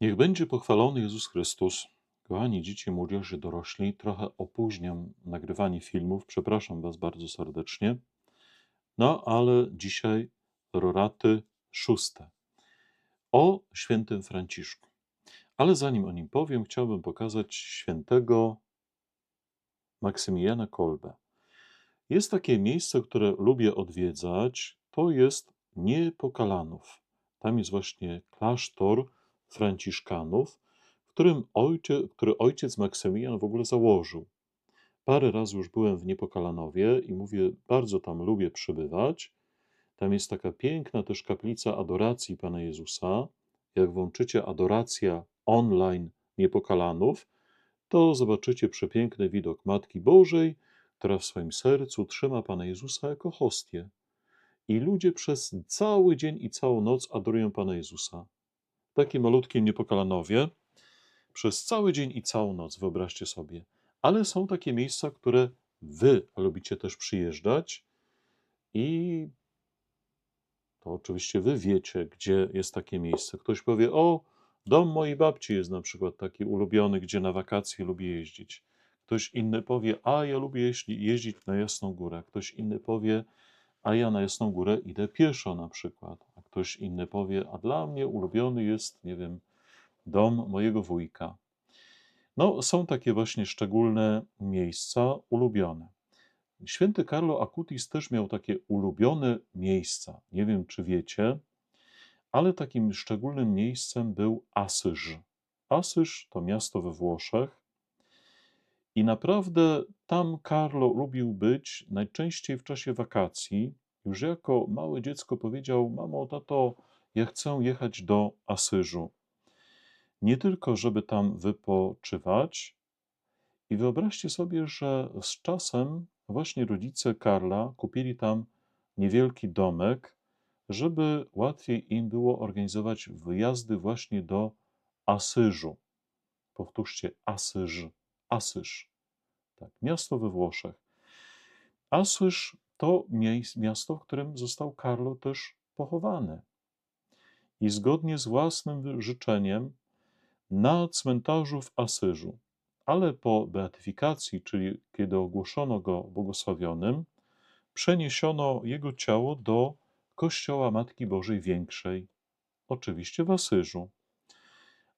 Niech będzie pochwalony Jezus Chrystus. Kochani dzieci, młodzieży, dorośli, trochę opóźniam nagrywanie filmów, przepraszam Was bardzo serdecznie. No, ale dzisiaj roraty szóste o świętym Franciszku. Ale zanim o nim powiem, chciałbym pokazać świętego Maksymiliana Kolbe. Jest takie miejsce, które lubię odwiedzać, to jest Niepokalanów. Tam jest właśnie klasztor franciszkanów, którym ojciec, który ojciec Maksymilian w ogóle założył. Parę razy już byłem w Niepokalanowie i mówię, bardzo tam lubię przybywać. Tam jest taka piękna też kaplica adoracji Pana Jezusa. Jak włączycie adoracja online Niepokalanów, to zobaczycie przepiękny widok Matki Bożej, która w swoim sercu trzyma Pana Jezusa jako hostię. I ludzie przez cały dzień i całą noc adorują Pana Jezusa. Takim malutkim Niepokalanowie przez cały dzień i całą noc, wyobraźcie sobie. Ale są takie miejsca, które wy lubicie też przyjeżdżać i to oczywiście wy wiecie, gdzie jest takie miejsce. Ktoś powie, o, dom mojej babci jest na przykład taki ulubiony, gdzie na wakacje lubię jeździć. Ktoś inny powie, a ja lubię jeździć na Jasną Górę. Ktoś inny powie, a ja na Jasną Górę idę pieszo na przykład. Ktoś inny powie, a dla mnie ulubiony jest, nie wiem, dom mojego wujka. No, są takie właśnie szczególne miejsca ulubione. Święty Carlo Acutis też miał takie ulubione miejsca. Nie wiem, czy wiecie, ale takim szczególnym miejscem był Asyż. Asyż to miasto we Włoszech i naprawdę tam Carlo lubił być najczęściej w czasie wakacji. Już jako małe dziecko powiedział: Mamo, tato, ja chcę jechać do Asyżu. Nie tylko, żeby tam wypoczywać. I wyobraźcie sobie, że z czasem właśnie rodzice Karla kupili tam niewielki domek, żeby łatwiej im było organizować wyjazdy właśnie do Asyżu. Powtórzcie, Asyż, Asyż. Tak, miasto we Włoszech. Asyż to miasto, w którym został Karlo też pochowany. I zgodnie z własnym życzeniem na cmentarzu w Asyżu, ale po beatyfikacji, czyli kiedy ogłoszono go błogosławionym, przeniesiono jego ciało do kościoła Matki Bożej Większej, oczywiście w Asyżu.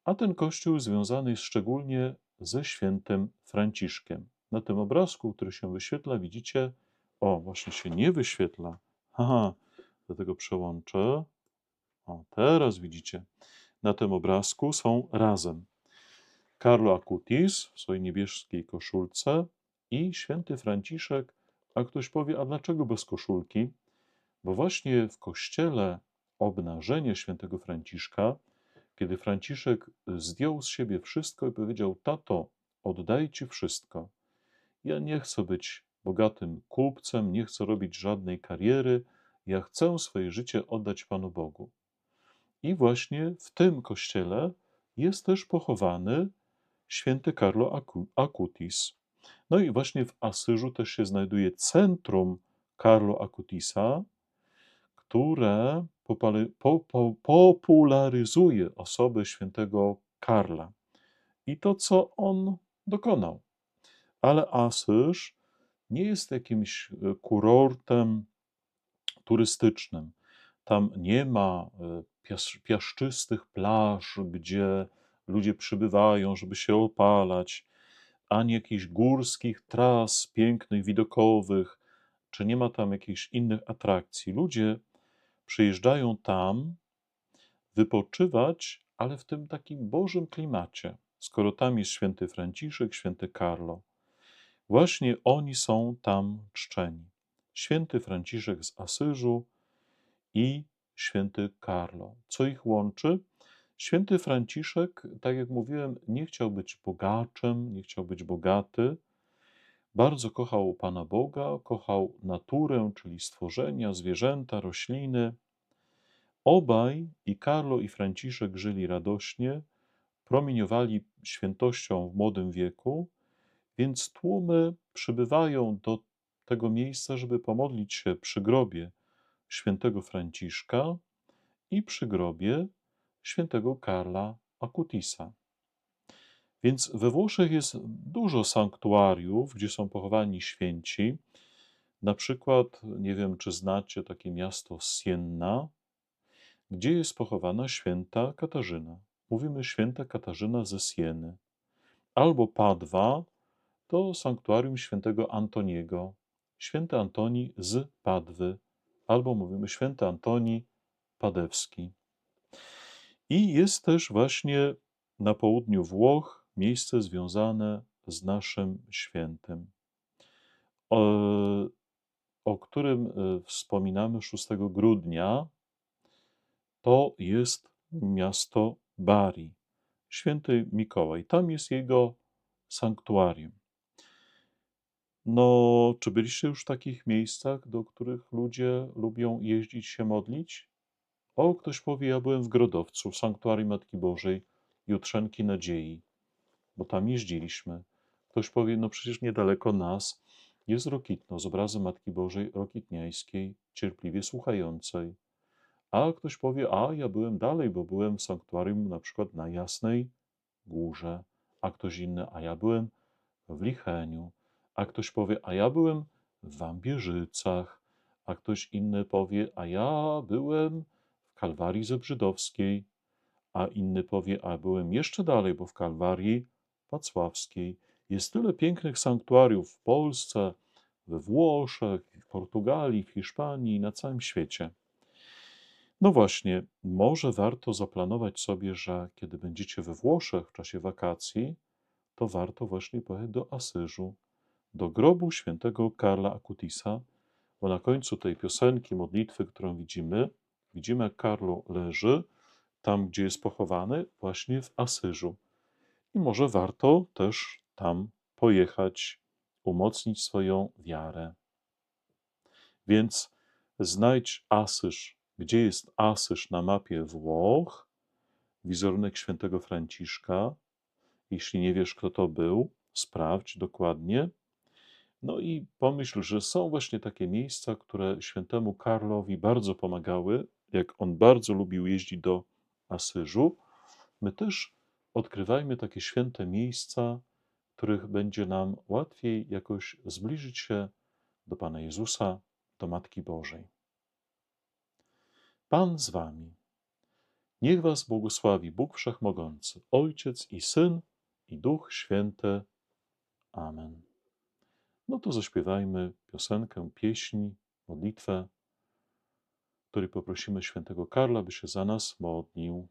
A ten kościół związany jest szczególnie ze świętym Franciszkiem. Na tym obrazku, który się wyświetla, widzicie, o, właśnie się nie wyświetla. Haha, dlatego przełączę. O, teraz widzicie na tym obrazku są razem. Carlo Acutis w swojej niebieskiej koszulce i święty Franciszek, a ktoś powie, a dlaczego bez koszulki? Bo właśnie w kościele obnażenie świętego Franciszka, kiedy Franciszek zdjął z siebie wszystko i powiedział: Tato, oddaj ci wszystko. Ja nie chcę być bogatym kupcem, nie chcę robić żadnej kariery, ja chcę swoje życie oddać Panu Bogu. I właśnie w tym kościele jest też pochowany święty Carlo Acutis. No i właśnie w Asyżu też się znajduje centrum Carlo Acutisa, które popularyzuje osobę świętego Karla i to, co on dokonał. Ale Asyż nie jest jakimś e, kurortem turystycznym. Tam nie ma e, piaszczystych plaż, gdzie ludzie przybywają, żeby się opalać, ani jakichś górskich tras pięknych, widokowych, czy nie ma tam jakichś innych atrakcji. Ludzie przyjeżdżają tam wypoczywać, ale w tym takim bożym klimacie. Skoro tam jest święty Franciszek, święty Karlo, właśnie oni są tam czczeni. Święty Franciszek z Asyżu i święty Karlo. Co ich łączy? Święty Franciszek, tak jak mówiłem, nie chciał być bogaczem, nie chciał być bogaty. Bardzo kochał Pana Boga, kochał naturę, czyli stworzenia, zwierzęta, rośliny. Obaj, i Karlo, i Franciszek, żyli radośnie, promieniowali świętością w młodym wieku, więc tłumy przybywają do tego miejsca, żeby pomodlić się przy grobie świętego Franciszka i przy grobie świętego Karla Acutisa. Więc we Włoszech jest dużo sanktuariów, gdzie są pochowani święci. Na przykład, nie wiem, czy znacie takie miasto Sienna, gdzie jest pochowana święta Katarzyna. Mówimy święta Katarzyna ze Sieny. Albo Padwa, to sanktuarium świętego Antoniego. Święty Antoni z Padwy, albo mówimy święty Antoni Padewski. I jest też właśnie na południu Włoch miejsce związane z naszym świętym, o, o którym e, wspominamy 6 grudnia. To jest miasto Bari, święty Mikołaj. Tam jest jego sanktuarium. No, czy byliście już w takich miejscach, do których ludzie lubią jeździć się modlić? O, ktoś powie, ja byłem w Grodowcu, w Sanktuarium Matki Bożej, Jutrzenki Nadziei, bo tam jeździliśmy. Ktoś powie, no przecież niedaleko nas jest Rokitno z obrazem Matki Bożej Rokitniańskiej, cierpliwie słuchającej. A ktoś powie, a ja byłem dalej, bo byłem w sanktuarium na przykład na Jasnej Górze, a ktoś inny, a ja byłem w Licheniu, a ktoś powie, a ja byłem w Wambierzycach, a ktoś inny powie, a ja byłem w Kalwarii Zebrzydowskiej, a inny powie, a byłem jeszcze dalej, bo w Kalwarii Wacławskiej. Jest tyle pięknych sanktuariów w Polsce, we Włoszech, w Portugalii, w Hiszpanii, na całym świecie. No właśnie, może warto zaplanować sobie, że kiedy będziecie we Włoszech w czasie wakacji, to warto właśnie pojechać do Asyżu, do grobu świętego Karla Acutisa, bo na końcu tej piosenki, modlitwy, którą widzimy, widzimy jak Karlo leży tam, gdzie jest pochowany, właśnie w Asyżu. I może warto też tam pojechać, umocnić swoją wiarę. Więc znajdź Asyż. Gdzie jest Asyż na mapie Włoch? Wizerunek świętego Franciszka. Jeśli nie wiesz, kto to był, sprawdź dokładnie. No i pomyśl, że są właśnie takie miejsca, które świętemu Karlowi bardzo pomagały, jak on bardzo lubił jeździć do Asyżu. My też odkrywajmy takie święte miejsca, których będzie nam łatwiej jakoś zbliżyć się do Pana Jezusa, do Matki Bożej. Pan z Wami. Niech Was błogosławi Bóg Wszechmogący, Ojciec i Syn i Duch Święty. Amen. No to zaśpiewajmy piosenkę, pieśń, modlitwę, której poprosimy świętego Karla, by się za nas modlił.